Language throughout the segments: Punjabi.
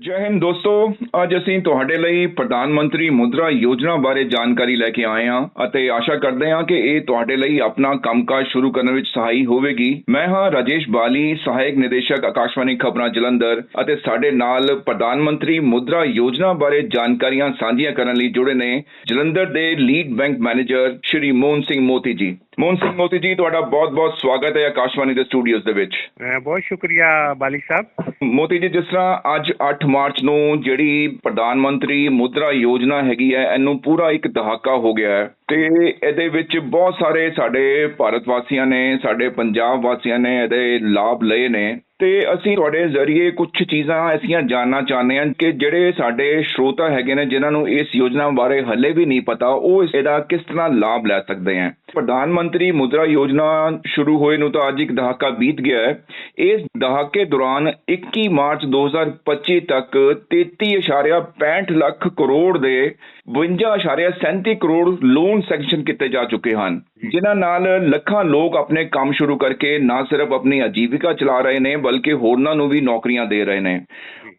ਜੈ ਹਿੰਦ ਦੋਸਤੋ, ਅੱਜ ਅਸੀਂ ਤੁਹਾਡੇ ਲਈ ਪ੍ਰਧਾਨ ਮੰਤਰੀ ਮੁਦਰਾ ਯੋਜਨਾ ਬਾਰੇ ਜਾਣਕਾਰੀ ਲੈ ਕੇ ਆਏ ਹਾਂ ਅਤੇ ਆਸ਼ਾ ਕਰਦੇ ਹਾਂ ਕਿ ਇਹ ਤੁਹਾਡੇ ਲਈ ਆਪਣਾ ਕੰਮਕਾਜ ਸ਼ੁਰੂ ਕਰਨ ਵਿੱਚ ਸਹਾਈ ਹੋਵੇਗੀ। ਮੈਂ ਹਾਂ ਰਾਜੇਸ਼ ਬਾਲੀ, ਸਹਾਇਕ ਨਿਦੇਸ਼ਕ ਆਕਾਸ਼ਵਾਣੀ ਖਬਰਾਂ ਜਲੰਧਰ ਅਤੇ ਸਾਡੇ ਨਾਲ ਪ੍ਰਧਾਨ ਮੰਤਰੀ ਮੁਦਰਾ ਯੋਜਨਾ ਬਾਰੇ ਜਾਣਕਾਰੀਆਂ ਸਾਂਝੀਆਂ ਕਰਨ ਲਈ ਜੁੜੇ ਨੇ ਜਲੰਧਰ ਦੇ lead bank manager Shri Mohan Singh Moti ji. Mohan Singh ਮੋਤੀ ਜੀ ਤੁਹਾਡਾ ਬਹੁਤ-ਬਹੁਤ ਸਵਾਗਤ ਹੈ ਆਕਾਸ਼ਵਾਣੀ ਦੇ ਸਟੂਡੀਓਜ਼ ਦੇ ਵਿੱਚ। ਬਹੁਤ ਸ਼ੁਕਰੀਆ ਬਾਲੀ ਸਾਹਿਬ। ਮੋਤੀ ਜੀ ਜਿਸ ਤਰ੍ਹਾਂ ਅੱਜ 8 ਮਾਰਚ ਨੂੰ ਜਿਹੜੀ ਪ੍ਰਧਾਨ ਮੰਤਰੀ ਮੁਦਰਾ ਯੋਜਨਾ ਹੈਗੀ ਹੈ ਇਹਨੂੰ ਪੂਰਾ ਇੱਕ ਦਹਾਕਾ ਹੋ ਗਿਆ ਹੈ ਤੇ ਇਹਦੇ ਵਿੱਚ ਬਹੁਤ ਸਾਰੇ ਸਾਡੇ ਭਾਰਤ ਵਾਸੀਆਂ ਨੇ ਸਾਡੇ ਪੰਜਾਬ ਵਾਸੀਆਂ ਨੇ ਇਹਦੇ ਲਾਭ ਲਏ ਨੇ। ਤੇ ਅਸੀਂ ਤੁਹਾਡੇ ਜ਼ਰੀਏ ਕੁਝ ਚੀਜ਼ਾਂ ਐਸੀਆਂ ਜਾਨਣਾ ਚਾਹੁੰਦੇ ਹਾਂ ਕਿ ਜਿਹੜੇ ਸਾਡੇ ਸ਼ਰੋਤਾ ਹੈਗੇ ਨੇ, ਜਿਨ੍ਹਾਂ ਨੂੰ ਇਸ ਯੋਜਨਾ ਬਾਰੇ ਹੱਲੇ ਵੀ ਨਹੀਂ ਪਤਾ, ਉਹ ਇਸ- ਇਹਦਾ ਕਿਸ ਤਰ੍ਹਾਂ ਲਾਭ ਲੈ ਸਕਦੇ ਹਨ ਪ੍ਰਧਾਨ ਮੰਤਰੀ ਮੁਦਰਾ ਯੋਜਨਾ ਸ਼ੁਰੂ ਹੋਏ ਨੂੰ ਤਾਂ ਅੱਜ ਇੱਕ ਦਹਾਕਾ ਬੀਤ ਗਿਆ ਹੈ। ਇਸ ਦਹਾਕੇ ਦੌਰਾਨ 21 ਮਾਰਚ 2025 ਤੱਕ 33.65 ਲੱਖ ਕਰੋੜ ਦੇ 52.37 ਕਰੋੜ ਲੋਨ ਸੈਂਕਸ਼ਨ ਕੀਤੇ ਜਾ ਚੁੱਕੇ ਹਨ ਜਿਨ੍ਹਾਂ ਨਾਲ ਲੱਖਾਂ ਲੋਕ ਆਪਣੇ ਕੰਮ ਸ਼ੁਰੂ ਕਰਕੇ ਨਾ ਸਿਰਫ ਆਪਣੀ ਆਜੀਵਿਕਾ ਚਲਾ ਰਹੇ ਨੇ ਬਲਕਿ ਹੋਰਨਾਂ ਨੂੰ ਵੀ ਨੌਕਰੀਆਂ ਦੇ ਰਹੇ ਨੇ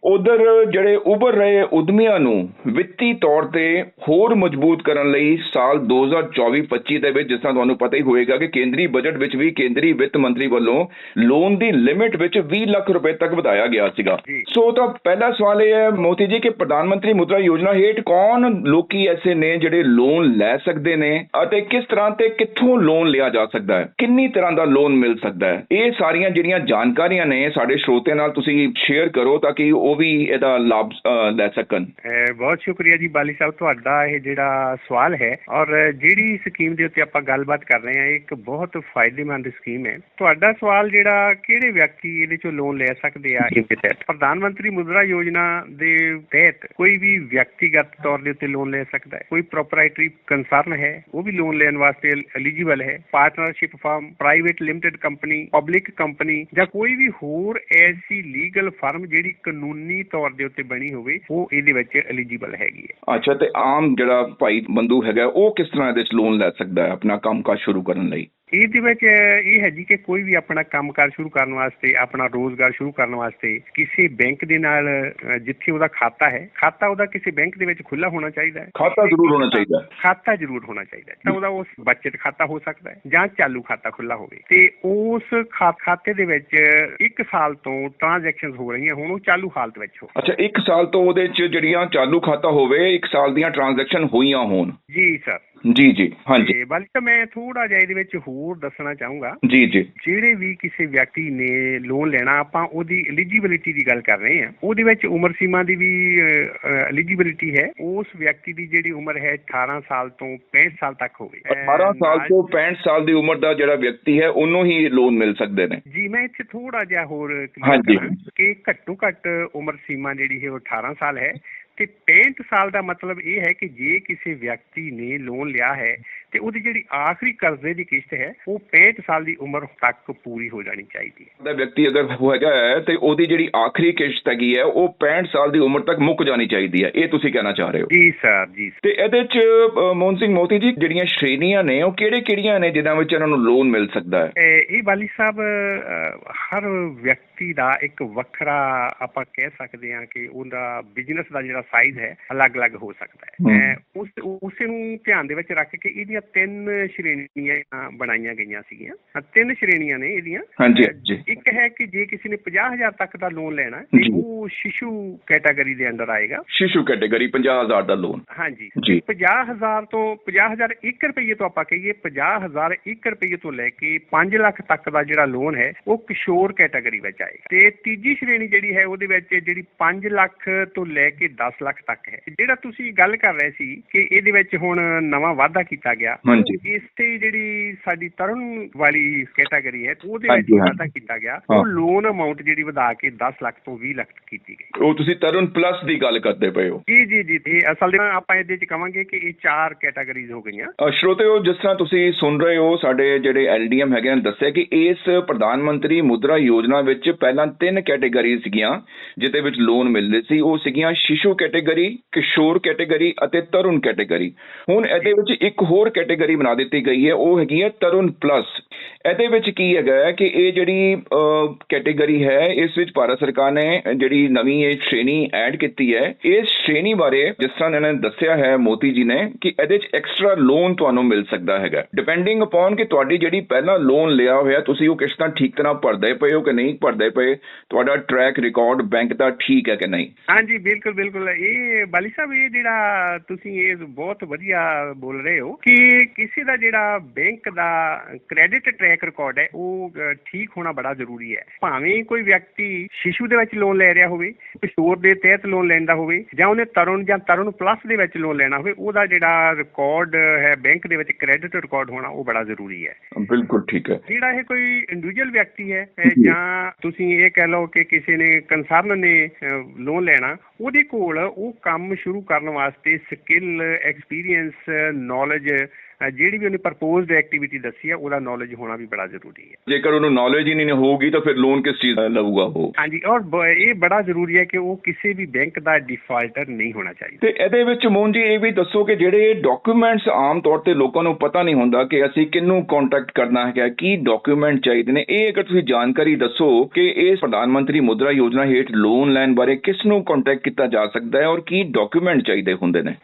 ਉਧਰ ਜਿਹੜੇ ਉੱਭਰ ਰਹੇ ਉਦਮੀਆਂ ਨੂੰ ਵਿੱਤੀ ਤੌਰ ਤੇ ਹੋਰ ਮਜ਼ਬੂਤ ਕਰਨ ਲਈ ਸਾਲ 2024-25 ਦੇ ਵਿੱਚ ਜਿਸ ਤਰ੍ਹਾਂ ਤੁਹਾਨੂੰ ਪਤਾ ਹੀ ਹੋਵੇਗਾ ਕਿ ਕੇਂਦਰੀ ਬਜਟ ਵਿੱਚ ਵੀ ਕੇਂਦਰੀ ਵਿੱਤ ਮੰਤਰੀ ਵੱਲੋਂ ਲੋਨ ਦੀ ਲਿਮਿਟ ਵਿੱਚ 20 ਲੱਖ ਰੁਪਏ ਤੱਕ ਵਧਾਇਆ ਗਿਆ ਸੀਗਾ। ਸੋ ਤਾਂ ਪਹਿਲਾ ਸਵਾਲ ਇਹ ਹੈ ਮੋਤੀ ਜੀ ਕਿ ਪ੍ਰਧਾਨ ਮੰਤਰੀ ਮੁਦਰਾ ਯੋਜਨਾ ਹੇਠ ਕੌਣ ਲੋਕੀ ਐਸੇ ਨੇ ਜਿਹੜੇ ਲੋਨ ਲੈ ਸਕਦੇ ਨੇ ਅਤੇ ਕਿਸ ਤਰ੍ਹਾਂ ਤੇ ਕਿੱਥੋਂ ਲੋਨ ਲਿਆ ਜਾ ਸਕਦਾ ਹੈ? ਕਿੰਨੀ ਤਰ੍ਹਾਂ ਦਾ ਲੋਨ ਮਿਲ ਸਕਦਾ ਹੈ? ਇਹ ਸਾਰੀਆਂ ਜਿਹੜੀਆਂ ਜਾਣਕਾਰੀਆਂ ਨੇ ਸਾਡੇ ਸਰੋਤਿਆਂ ਨਾਲ ਤੁਸੀਂ ਸ਼ੇਅਰ ਕਰੋ ਤਾਂ ਕਿ ਉਹ ਵੀ ਇਹਦਾ ਲਾਭ ਲੈ ਸਕਣ। ਬਹੁਤ ਸ਼ੁਕਰੀਆ ਜੀ ਬਾਲੀ ਸਾਹਿਬ, ਤੁਹਾਡਾ ਇਹ ਜਿਹੜਾ ਸਵਾਲ ਹੈ ਔਰ ਜਿਹੜੀ ਸਕੀਮ ਦੇ ਉੱਤੇ ਆਪਾਂ ਗੱਲਬਾਤ ਕਰ ਰਹੇ ਹਾਂ, ਇਹ ਇੱਕ ਬਹੁਤ ਫਾਇਦੇਮੰਦ ਸਕੀਮ ਹੈ। ਤੁਹਾਡਾ ਸਵਾਲ ਜਿਹੜਾ, ਕਿਹੜੇ ਵਿਅਕਤੀ ਇਹਦੇ ਚੋਂ ਲੋਨ ਲੈ ਸਕਦੇ ਆ? ਇਹਦੇ ਤਹਿਤ ਪ੍ਰਧਾਨ ਮੰਤਰੀ ਮੁਦਰਾ ਯੋਜਨਾ ਦੇ ਤਹਿਤ ਕੋਈ ਵੀ ਵਿਅਕਤੀਗਤ ਤੌਰ ਦੇ ਉੱਤੇ ਲੋਨ ਲੈ ਸਕਦਾ ਹੈ। ਕੋਈ ਪ੍ਰੋਪਰਾਈਟਰੀ ਕੰਸਰਨ ਹੈ, ਉਹ ਵੀ ਲੋਨ ਲੈਣ ਵਾਸਤੇ ਐਲੀਜੀਬਲ ਹੈ। Partnership firm private limited company public company ਜਾਂ ਕੋਈ ਵੀ ਹੋਰ ਐਸੀ ਲੀਗਲ ਫਰਮ ਜਿਹੜੀ ਕਾਨੂੰਨੀ ਤੌਰ ਦੇ ਉੱਤੇ ਬਣੀ ਹੋਵੇ, ਉਹ ਇਹਦੇ ਵਿੱਚ ਐਲੀਜੀਬਲ ਹੈਗੀ ਹੈ। ਅੱਛਾ, ਤੇ ਆਮ ਜਿਹੜਾ ਭਾਈ ਬੰਦੂ ਹੈਗਾ, ਉਹ ਕਿਸ ਤਰ੍ਹਾਂ ਇਹਦੇ ਵਿੱਚ ਲੋਨ ਲੈ ਸਕਦਾ ਹੈ, ਆਪਣਾ ਕੰਮਕਾਜ ਸ਼ੁਰੂ ਕਰਨ ਲਈ? ਇਹਦੇ ਵਿੱਚ ਇਹ ਹੈ ਜੀ ਕਿ ਕੋਈ ਵੀ ਆਪਣਾ ਕੰਮਕਾਰ ਸ਼ੁਰੂ ਕਰਨ ਵਾਸਤੇ ਆਪਣਾ ਰੋਜ਼ਗਾਰ ਸ਼ੁਰੂ ਕਰਨ ਵਾਸਤੇ ਕਿਸੇ ਬੈਂਕ ਦੇ ਨਾਲ ਜਿੱਥੇ ਉਹਦਾ ਖਾਤਾ ਹੈ ਖਾਤਾ ਉਹਦਾ ਕਿਸੇ ਬੈਂਕ ਦੇ ਵਿੱਚ ਖੁੱਲਾ ਹੋਣਾ ਚਾਹੀਦਾ ਹੈ। ਖਾਤਾ ਜ਼ਰੂਰ ਹੋਣਾ ਚਾਹੀਦਾ। ਖਾਤਾ ਜ਼ਰੂਰ ਹੋਣਾ ਚਾਹੀਦਾ ਤਾਂ ਉਹਦਾ ਉਸ ਬਚਤ ਖਾਤਾ ਹੋ ਸਕਦਾ ਹੈ ਜਾਂ ਚਾਲੂ ਖਾਤਾ ਖੁੱਲਾ ਹੋਵੇ। ਤੇ ਉਸ ਖਾਤੇ ਦੇ ਵਿੱਚ 1 ਸਾਲ ਤੋਂ ਟ੍ਰਾਂਜੈਕਸ਼ਨਸ ਹੋ ਰਹੀਆਂ ਹੁਣ ਉਹ ਚਾਲੂ ਹਾਲਤ ਵਿੱਚ ਹੋ ਅੱਛਾ 1 ਸਾਲ ਤੋਂ ਉਹਦੇ ਚ ਜਿਹੜੀਆਂ ਚਾਲੂ ਖਾਤਾ ਹੋਵੇ 1 ਸਾਲ ਦੀਆਂ ਟ੍ਰਾਂਜੈਕਸ਼ਨ ਹੋਈਆਂ ਹੋਣ। ਜੀ ਸਰ ਜੀ ਜੀ ਹਾਂਜੀ। ਤੇ ਬਲਕਿ ਮੈਂ ਥੋੜਾ ਜਿਹਾ ਇਹਦੇ ਵਿੱਚ ਹੋਰ ਦੱਸਣਾ ਚਾਹੂੰਗਾ। ਜੀ ਜੀ। ਜਿਹੜੇ ਵੀ ਕਿਸੇ ਵਿਅਕਤੀ ਨੇ ਲੋਨ ਲੈਣਾ ਆਪਾਂ ਉਹਦੀ ਐਲੀਜੀਬਿਲਿਟੀ ਦੀ ਗੱਲ ਕਰ ਰਹੇ ਹਾਂ। ਉਹਦੇ ਵਿੱਚ ਉਮਰ ਸੀਮਾ ਦੀ ਵੀ ਐਲੀਜੀਬਿਲਿਟੀ ਹੈ। ਉਸ ਵਿਅਕਤੀ ਦੀ ਜਿਹੜੀ ਉਮਰ ਹੈ 18 ਸਾਲ ਤੋਂ 65 ਸਾਲ ਤੱਕ ਹੋਵੇ। 18 ਸਾਲ ਤੋਂ 65 ਸਾਲ ਦੀ ਉਮਰ ਦਾ ਜਿਹੜਾ ਵਿਅਕਤੀ ਹੈ ਉਹਨੂੰ ਹੀ ਲੋਨ ਮਿਲ ਸਕਦੇ ਨੇ। ਜੀ ਮੈਂ ਇੱਥੇ ਥੋੜਾ ਜਿਹਾ ਹੋਰ। ਕਰਾਂ ਕਿ ਘੱਟੋ ਘੱਟ ਉਮਰ ਸੀਮਾ ਜਿਹੜੀ ਹੈ ਉਹ 18 ਸਾਲ ਹੈ। ਤੇ 65 ਸਾਲ ਦਾ ਮਤਲਬ ਇਹ ਹੈ ਕਿ ਜੇ ਕਿਸੇ ਵਿਅਕਤੀ ਨੇ ਲੋਨ ਲਿਆ ਹੈ ਤੇ ਉਹਦੀ ਜਿਹੜੀ ਆਖਰੀ ਕਰਜ਼ੇ ਦੀ ਕਿਸ਼ਤ ਹੈ ਉਹ 65 ਸਾਲ ਦੀ ਉਮਰ ਤੱਕ ਪੂਰੀ ਹੋ ਜਾਣੀ ਚਾਹੀਦੀ ਹੈ। ਦਾ ਵਿਅਕਤੀ ਅਗਰ ਹੈਗਾ ਹੈ ਤੇ ਉਹਦੀ ਜਿਹੜੀ ਆਖਰੀ ਕਿਸ਼ਤ ਹੈਗੀ ਹੈ ਉਹ 65 ਸਾਲ ਦੀ ਉਮਰ ਤੱਕ ਮੁੱਕ ਜਾਣੀ ਚਾਹੀਦੀ ਹੈ। ਇਹ ਤੁਸੀਂ ਕਹਿਣਾ ਚਾਹ ਰਹੇ ਹੋ? ਜੀ ਸਰ ਜੀ। ਤੇ ਇਹਦੇ ਚ ਮੋਹਨ ਸਿੰਘ ਮੋਤੀ ਜੀ ਜਿਹੜੀਆਂ ਸ਼੍ਰੇਣੀਆਂ ਨੇ ਉਹ ਕਿਹੜੇ ਕਿਹੜੀਆਂ ਨੇ ਜਿਨ੍ਹਾਂ ਵਿੱਚ ਇਹਨਾਂ ਨੂੰ ਲੋਨ ਮਿਲ ਸਕਦਾ ਹੈ? ਇਹ ਵਾਲੀ ਸਾਹਿਬ ਹਰ ਵਿਅਕਤੀ ਦਾ ਇੱਕ ਵੱਖਰਾ ਆਪਾਂ ਕਹਿ ਸਕਦੇ ਹਾਂ ਕਿ ਉਹਦਾ ਬਿਜ਼ਨਸ ਦਾ ਜਿਹੜਾ ਸਾਈਜ਼ ਹੈ ਅਲੱਗ-ਅਲੱਗ ਹੋ ਸਕਦਾ ਹੈ। ਉਸ ਉਸੇ ਨੂੰ ਧਿਆਨ ਦੇ ਵਿੱਚ ਰੱਖ ਕੇ ਇਹਦੀਆਂ ਤਿੰਨ ਸ਼੍ਰੇਣੀਆਂ ਬਣਾਈਆਂ ਗਈਆਂ ਸੀਗੀਆਂ। ਤਿੰਨ ਸ਼੍ਰੇਣੀਆਂ ਨੇ ਇਹਦੀਆਂ। ਹਾਂਜੀ ਇੱਕ ਹੈ ਕਿ ਜੇ ਕਿਸੇ ਨੇ 50000 ਤੱਕ ਦਾ ਲੋਨ ਲੈਣਾ ਤੇ। ਉਹ ਸ਼ਿਸ਼ੂ ਕੈਟਾਗਰੀ ਦੇ ਅੰਦਰ ਆਏਗਾ। ਸ਼ਿਸ਼ੂ ਕੈਟਾਗਰੀ 50000 ਦਾ ਲੋਨ ਹਾਂਜੀ। ਜੀ। 50000 ਤੋਂ 50000 1 ਰੁਪਏ ਤੋਂ ਆਪਾਂ ਕਹੀਏ 50000 1 ਰੁਪਏ ਤੋਂ ਲੈ ਕੇ 5 ਲੱਖ ਤੱਕ ਦਾ ਜਿਹੜਾ ਲੋਨ ਹੈ ਉਹ ਕਿਸ਼ੋਰ ਕੈਟਾਗਰੀ ਵਿੱਚ ਆਏਗਾ। ਤੇ ਤੀਜੀ ਸ਼੍ਰੇਣੀ ਜਿਹੜੀ ਹੈ ਉਹਦੇ ਵਿੱਚ ਜਿਹੜੀ 5 ਲੱਖ ਤੋਂ ਲੈ ਕੇ 10 ਲੱਖ ਤੱਕ ਹੈ। ਜਿਹੜਾ ਤੁਸੀਂ ਗੱਲ ਕਰ ਰਹੇ ਸੀ ਕਿ ਇਹਦੇ ਵਿੱਚ ਹੁਣ ਨਵਾਂ ਵਾਅਦਾ ਕੀਤਾ ਗਿਆ ਹਾਂਜੀ। ਇਸ ਤੇ ਜਿਹੜੀ ਸਾਡੀ ਤਰਨ ਵਾਲੀ ਕੈਟਾਗਰੀ ਹੈ ਉਹਦੇ ਵਿੱਚ ਹਾਂਜੀ, ਕੀਤਾ ਗਿਆ। ਹਾਂ। ਉਹ ਲੋਨ ਅਮਾਉਂਟ ਜਿਹੜੀ ਵਧਾ ਕੇ 10 ਲੱਖ ਤੋਂ 20 ਲੱਖ ਕੀਤੀ ਗਈ। ਉਹ ਤੁਸੀਂ ਤਰੁਣ ਪਲੱਸ ਦੀ ਗੱਲ ਕਰਦੇ ਪਏ ਹੋ। ਜੀ ਜੀ ਜੀ। ਤੇ ਅਸਲ ਦੇ ਵਿੱਚ ਆਪਾਂ ਇਹਦੇ ਚ ਕਵਾਂਗੇ ਕਿ ਇਹ ਚਾਰ ਕੈਟਾਗਰੀਜ਼ ਹੋ ਗਈਆਂ। ਅ, ਸਰੋਤਿਓ ਜਿਸ ਤਰ੍ਹਾਂ ਤੁਸੀਂ ਸੁਣ ਰਹੇ ਹੋ ਸਾਡੇ ਜਿਹੜੇ ਐਲਡੀਐਮ ਹੈਗੇ ਨੇ ਦੱਸਿਆ ਕਿ ਇਸ ਪ੍ਰਧਾਨ ਮੰਤਰੀ ਮੁਦਰਾ ਯੋਜਨਾ ਵਿੱਚ ਪਹਿਲਾਂ ਤਿੰਨ ਕੈਟਾਗਰੀ ਸੀਗੀਆਂ ਜਿਹਦੇ ਵਿੱਚ ਲੋਨ ਮਿਲਦੇ ਸੀ। ਉਹ ਸੀਗੀਆਂ ਸ਼ਿਸ਼ੂ ਕੈਟਾਗਰੀ ਕਿਸ਼ੋਰ ਕੈਟਾਗਰੀ ਅਤੇ ਤਰੁਣ ਕੈਟਾਗਰੀ ਹੁਣ ਇਹਦੇ ਵਿੱਚ ਇੱਕ ਹੋਰ ਕੈਟਾਗਰੀ ਬਣਾ ਦਿੱਤੀ ਗਈ ਹੈ। ਉਹ ਹੈਗੀ ਹੈ ਤਰੁਣ ਪਲੱਸ ਇਹਦੇ ਵਿੱਚ ਕੀ ਹੈਗਾ ਕਿ ਇਹ ਜਿਹੜੀ ਕੈਟਾਗਰੀ ਹੈ, ਇਸ ਵਿੱਚ ਭਾਰਤ ਸਰਕਾਰ ਨੇ ਜਿਹੜੀ ਨਵੀਂ ਇਹ ਸ਼੍ਰੇਣੀ ਐਡ ਕੀਤੀ ਹੈ, ਇਸ ਸ਼੍ਰੇਣੀ ਬਾਰੇ ਜਿਸ ਤਰ੍ਹਾਂ ਇਹਨਾਂ ਨੇ ਦੱਸਿਆ ਹੈ ਮੋਤੀ ਜੀ ਨੇ ਕਿ ਇਹਦੇ ਵਿੱਚ ਐਕਸਟਰਾ ਲੋਨ ਤੁਹਾਨੂੰ ਮਿਲ ਸਕਦਾ ਹੈਗਾ। ਡਿਪੈਂਡਿੰਗ ਅਪਨ ਕਿ ਤੁਹਾਡੀ ਜਿਹੜੀ ਪਹਿਲਾਂ ਲੋਨ ਲਿਆ ਹੋਇਆ, ਤੁਸੀਂ ਉਹ ਕਿਸ ਤਰ੍ਹਾਂ ਠੀਕ ਤਰ੍ਹਾਂ ਭਰਦੇ ਪਏ ਹੋ ਕਿ ਨਹੀਂ ਭਰਦੇ ਪਏ, ਤੁਹਾਡਾ ਟਰੈਕ ਰਿਕਾਰਡ ਬੈਂਕ ਦਾ ਠੀਕ ਹੈ ਕਿ ਨਹੀਂ? ਹਾਂਜੀ, ਬਿਲਕੁਲ ਬਿਲਕੁਲ। ਇਹ ਬਾਲੀ ਸਾਹਿਬ, ਇਹ ਜਿਹੜਾ ਤੁਸੀਂ ਇਹ ਬਹੁਤ ਵਧੀਆ ਬੋਲ ਰਹੇ ਹੋ ਕਿ ਕਿਸੇ ਦਾ ਜਿਹੜਾ ਬੈਂਕ ਦਾ ਕ੍ਰੈਡਿਟ ਟਰੈਕ ਰਿਕਾਰਡ ਹੈ ਉਹ ਠੀਕ ਹੋਣਾ ਬੜਾ ਜ਼ਰੂਰੀ ਹੈ। ਭਾਵੇਂ ਕੋਈ ਵਿਅਕਤੀ ਸ਼ਿਸ਼ੂ ਦੇ ਵਿੱਚ ਲੋਨ ਲੈ ਰਿਹਾ ਹੋਵੇ ਕਿਸ਼ੋਰ ਦੇ ਤਹਿਤ ਲੋਨ ਲੈਂਦਾ ਹੋਵੇ ਜਾਂ ਉਹਨੇ ਤਰੁਣ ਜਾਂ ਤਰੁਣ ਪਲੱਸ ਦੇ ਵਿੱਚ ਲੋਨ ਲੈਣਾ ਹੋਵੇ ਉਹਦਾ ਜਿਹੜਾ ਰਿਕਾਰਡ ਹੈ ਬੈਂਕ ਦੇ ਵਿੱਚ ਕ੍ਰੈਡਿਟ ਰਿਕਾਰਡ ਹੋਣਾ ਉਹ ਬੜਾ ਜ਼ਰੂਰੀ ਹੈ। ਬਿਲਕੁਲ ਠੀਕ ਹੈ। ਜਿਹੜਾ ਇਹ ਕੋਈ ਇੰਡੀਵਿਜੂਅਲ ਵਿਅਕਤੀ ਹੈ। ਜਾਂ। ਤੁਸੀਂ ਇਹ ਕਹਿ ਲਓ ਕਿ ਕਿਸੇ ਨੇ ਕੰਸਰਨ ਨੇ ਲੋਨ ਲੈਣਾ ਉਹਦੇ ਕੋਲ ਉਹ ਕੰਮ ਸ਼ੁਰੂ ਕਰਨ ਵਾਸਤੇ ਸਕਿੱਲ ਐਕਸਪੀਰੀਅੰਸ ਨੌਲੇਜ ਜਿਹੜੀ ਵੀ ਉਹਨੇ ਪ੍ਰਪੋਜ਼ਡ ਐਕਟੀਵਿਟੀ ਦੱਸੀ ਹੈ ਉਹਦਾ ਨੌਲੇਜ ਹੋਣਾ ਵੀ ਬੜਾ ਜ਼ਰੂਰੀ ਹੈ। ਜੇਕਰ ਉਹਨੂੰ ਨੌਲੇਜ ਹੀ ਨਹੀਂ ਹੋਊਗੀ ਤਾਂ ਫਿਰ ਲੋਨ ਕਿਸ ਚੀਜ਼ ਦਾ ਲਊਗਾ ਉਹ? ਹਾਂਜੀ ਔਰ ਇਹ ਬੜਾ ਜ਼ਰੂਰੀ ਹੈ ਕਿ ਉਹ ਕਿਸੇ ਵੀ ਬੈਂਕ ਦਾ ਡਿਫਾਲਟਰ ਨਹੀਂ ਹੋਣਾ ਚਾਹੀਦਾ। ਤੇ ਇਹਦੇ ਵਿੱਚ ਮੋਹਨ ਜੀ ਇਹ ਵੀ ਦੱਸੋ ਕਿ ਜਿਹੜੇ ਡਾਕੂਮੈਂਟਸ ਆਮ ਤੌਰ ਤੇ ਲੋਕਾਂ ਨੂੰ ਪਤਾ ਨਹੀਂ ਹੁੰਦਾ ਕਿ ਅਸੀਂ ਕਿਹਨੂੰ ਕੰਟੈਕਟ ਕਰਨਾ ਹੈਗਾ ਕੀ ਡਾਕੂਮੈਂਟ ਚਾਹੀਦੇ ਨੇ। ਇਹ ਅਗਰ ਤੁਸੀਂ ਜਾਣਕਾਰੀ ਦੱਸੋ ਕਿ ਇਸ ਪ੍ਰਧਾਨ ਮੰਤਰੀ ਮੁਦਰਾ ਯੋਜਨਾ ਹੇਠ ਲੋਨ ਲੈਣ ਬਾਰੇ ਕਿਸ ਨੂੰ ਕੰਟੈਕਟ ਕੀਤਾ ਜਾ ਸਕਦਾ ਹੈ ਔਰ ਕੀ ਡਾਕੂਮੈਂਟ ਚਾਹੀਦੇ ਹੁੰਦੇ ਨੇ?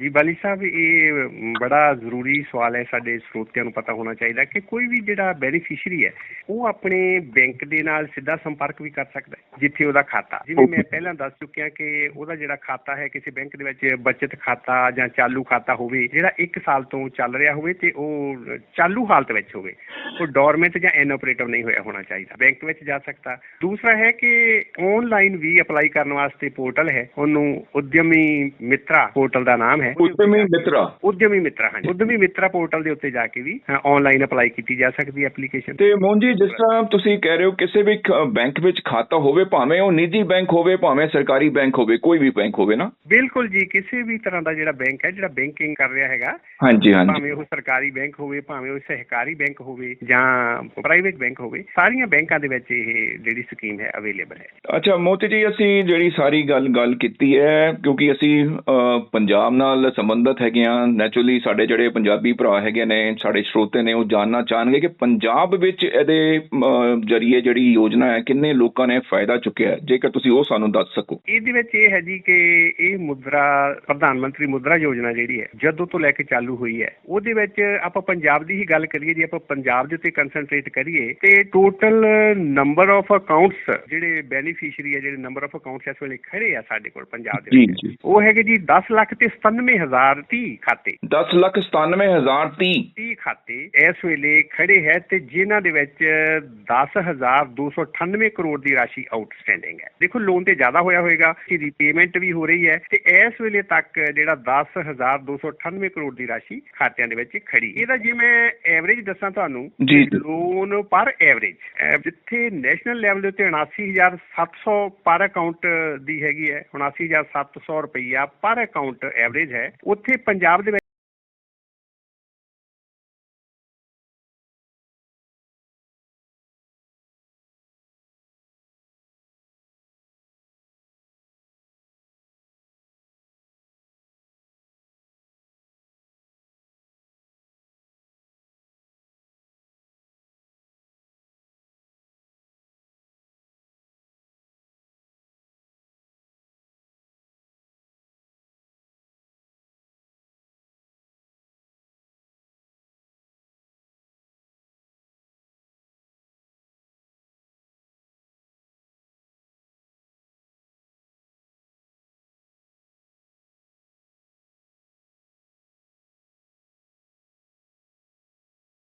ਜੀ ਬਾਲੀ ਸਾਹਿਬ ਇਹ ਬੜਾ ਜ਼ਰੂਰੀ ਸਵਾਲ ਹੈ ਸਾਡੇ ਸਰੋਤਿਆਂ ਨੂੰ ਪਤਾ ਹੋਣਾ ਚਾਹੀਦਾ ਕਿ ਕੋਈ ਵੀ ਜਿਹੜਾ ਬੈਨੀਫੀਸ਼ੀਅਰੀ ਹੈ ਉਹ ਆਪਣੇ ਬੈਂਕ ਦੇ ਨਾਲ ਸਿੱਧਾ ਸੰਪਰਕ ਵੀ ਕਰ ਸਕਦਾ ਹੈ ਜਿੱਥੇ ਉਹਦਾ ਖਾਤਾ। ਜਿਵੇਂ ਮੈਂ ਪਹਿਲਾਂ ਦੱਸ ਚੁੱਕਿਆ ਕਿ ਉਹਦਾ ਜਿਹੜਾ ਖਾਤਾ ਹੈ ਕਿਸੇ ਬੈਂਕ ਦੇ ਵਿੱਚ ਬਚਤ ਖਾਤਾ ਜਾਂ ਚਾਲੂ ਖਾਤਾ ਹੋਵੇ ਜਿਹੜਾ 1 ਸਾਲ ਤੋਂ ਚੱਲ ਰਿਹਾ ਹੋਵੇ ਤੇ ਉਹ ਚਾਲੂ ਹਾਲਤ ਵਿੱਚ ਹੋਵੇ ਉਹ ਡੋਰਮੈਂਟ ਜਾਂ ਇਨਓਪਰੇਟਿਵ ਨਹੀਂ ਹੋਇਆ ਹੋਣਾ ਚਾਹੀਦਾ ਬੈਂਕ ਵਿੱਚ ਜਾ ਸਕਦਾ। ਦੂਸਰਾ ਹੈ ਕਿ ਆਨਲਾਈਨ ਵੀ ਅਪਲਾਈ ਕਰਨ ਵਾਸਤੇ ਪੋਰਟਲ ਹੈ ਉਹਨੂੰ ਉਦਯਮੀ ਮਿੱਤਰਾ ਪੋਰਟਲ ਦਾ ਨਾਮ ਹੈ। ਉਤਮੀ ਮਿੱਤਰਾ। ਉਦਯਮੀ ਮਿੱਤਰਾ ਹਾਂਜੀ। ਉਦਯਮੀ ਮਿੱਤਰਾ ਪੋਰਟਲ ਦੇ ਉੱਤੇ ਜਾ ਕੇ ਵੀ ਆਨਲਾਈਨ ਅਪਲਾਈ ਕੀਤੀ ਜਾ ਸਕਦੀ ਹੈ ਐਪਲੀਕੇਸ਼ਨ ਤੇ ਮੋਹਨ ਜੀ ਜਿਸ ਤਰ੍ਹਾਂ ਤੁਸੀਂ ਕਹਿ ਰਹੇ ਹੋ ਕਿਸੇ ਵੀ ਬੈਂਕ ਵਿੱਚ ਖਾਤਾ ਹੋਵੇ ਭਾਵੇਂ ਉਹ ਨਿੱਜੀ ਬੈਂਕ ਹੋਵੇ ਭਾਵੇਂ ਸਰਕਾਰੀ ਬੈਂਕ ਹੋਵੇ ਕੋਈ ਵੀ ਬੈਂਕ ਹੋਵੇ ਨਾ। ਬਿਲਕੁਲ ਜੀ ਕਿਸੇ ਵੀ ਤਰ੍ਹਾਂ ਦਾ ਜਿਹੜਾ ਬੈਂਕ ਹੈ ਜਿਹੜਾ ਬੈਂਕਿੰਗ ਕਰ ਰਿਹਾ ਹੈਗਾ ਹਾਂਜੀ ਹਾਂਜੀ। ਭਾਵੇਂ ਉਹ ਸਰਕਾਰੀ ਬੈਂਕ ਹੋਵੇ ਭਾਵੇਂ ਉਹ ਸਹਿਕਾਰੀ ਬੈਂਕ ਹੋਵੇ ਜਾਂ ਪ੍ਰਾਈਵੇਟ ਬੈਂਕ ਹੋਵੇ ਸਾਰੀਆਂ ਬੈਂਕਾਂ ਦੇ ਵਿੱਚ ਇਹ ਜਿਹੜੀ ਸਕੀਮ ਹੈ ਅਵੇਲੇਬਲ ਹੈ। ਅੱਛਾ ਮੋਤੀ ਜੀ ਅਸੀਂ ਜਿਹੜੀ ਸਾਰੀ ਗੱਲ ਗੱਲ ਕੀਤੀ ਹੈ ਕਿਉਂਕਿ ਅਸੀਂ ਪੰਜਾਬ ਨਾਲ ਸੰਬੰਧਿਤ ਹੈਗੇ ਆ ਨੈਚੁਰਲੀ ਸਾਡੇ ਜਿਹੜੇ ਪੰਜਾਬੀ ਭਰਾ ਹੈਗੇ ਨੇ ਸਾਡੇ ਸਰੋਤੇ ਨੇ ਉਹ ਜਾਨਣਾ ਚਾਹਣਗੇ ਕਿ ਪੰਜਾਬ ਵਿੱਚ ਇਹਦੇ ਜਰੀਏ ਜਿਹੜੀ ਯੋਜਨਾ ਹੈ ਕਿੰਨੇ ਲੋਕਾਂ ਨੇ ਫਾਇਦਾ ਚੁੱਕਿਆ ਹੈ? ਜੇਕਰ ਤੁਸੀਂ ਉਹ ਸਾਨੂੰ ਦੱਸ ਸਕੋ। ਇਹਦੇ ਵਿੱਚ ਇਹ ਹੈ ਜੀ ਕਿ ਇਹ ਮੁਦਰਾ ਪ੍ਰਧਾਨ ਮੰਤਰੀ ਮੁਦਰਾ ਯੋਜਨਾ ਜਿਹੜੀ ਹੈ ਜਦੋਂ ਤੋਂ ਲੈ ਕੇ ਚਾਲੂ ਹੋਈ ਹੈ ਉਹਦੇ ਵਿੱਚ ਆਪਾਂ ਪੰਜਾਬ ਦੀ ਹੀ ਗੱਲ ਕਰੀਏ ਜੇ ਆਪਾਂ ਪੰਜਾਬ ਦੇ ਉੱਤੇ ਕਨਸੈਂਟਰੇਟ ਕਰੀਏ ਤੇ ਟੋਟਲ ਨੰਬਰ ਆਫ ਅਕਾਊਂਟਸ ਜਿਹੜੇ ਬੈਨੀਫੀਸ਼ੀਅਰੀ ਹੈ ਜਿਹੜੇ ਨੰਬਰ ਆਫ ਅਕਾਊਂਟਸ ਇਸ ਵੇਲੇ ਖੜੇ ਆ ਸਾਡੇ ਕੋਲ ਪੰਜਾਬ ਦੇ ਵਿੱਚ ਉਹ ਹੈਗੇ ਜੀ 10 ਲੱਖ ਤੇ 97030 ਖਾਤੇ। 10 ਲੱਖ 97030 30 ਖਾਤੇ ਇਸ ਵੇਲੇ ਖੜੇ ਹੈ ਤੇ ਜਿਨ੍ਹਾਂ ਦੇ ਵਿੱਚ 10298 ਕਰੋੜ ਦੀ ਰਾਸ਼ੀ ਆਊਟਸਟੈਂਡਿੰਗ ਹੈ। ਦੇਖੋ ਲੋਨ ਤੇ ਜ਼ਿਆਦਾ ਹੋਇਆ ਹੋਵੇਗਾ ਕਿ ਰੀਪੇਮੈਂਟ ਵੀ ਹੋ ਰਹੀ ਹੈ ਤੇ ਇਸ ਵੇਲੇ ਤੱਕ ਜਿਹੜਾ 10298 ਕਰੋੜ ਦੀ ਰਾਸ਼ੀ ਖਾਤਿਆਂ ਦੇ ਵਿੱਚ ਖੜੀ। ਇਹਦਾ ਜੇ ਮੈਂ ਐਵਰੇਜ ਦੱਸਾਂ ਤੁਹਾਨੂੰ। ਲੋਨ ਪਰ ਐਵਰੇਜ ਜਿੱਥੇ ਨੈਸ਼ਨਲ ਲੈਵਲ ਦੇ ਉੱਤੇ 79700 ਪਰ ਅਕਾਊਂਟ ਦੀ ਹੈਗੀ ਹੈ 79700 ਰੁਪਈਆ ਪਰ ਅਕਾਊਂਟ ਐਵਰੇਜ ਹੈ ਉੱਥੇ ਪੰਜਾਬ ਦੇ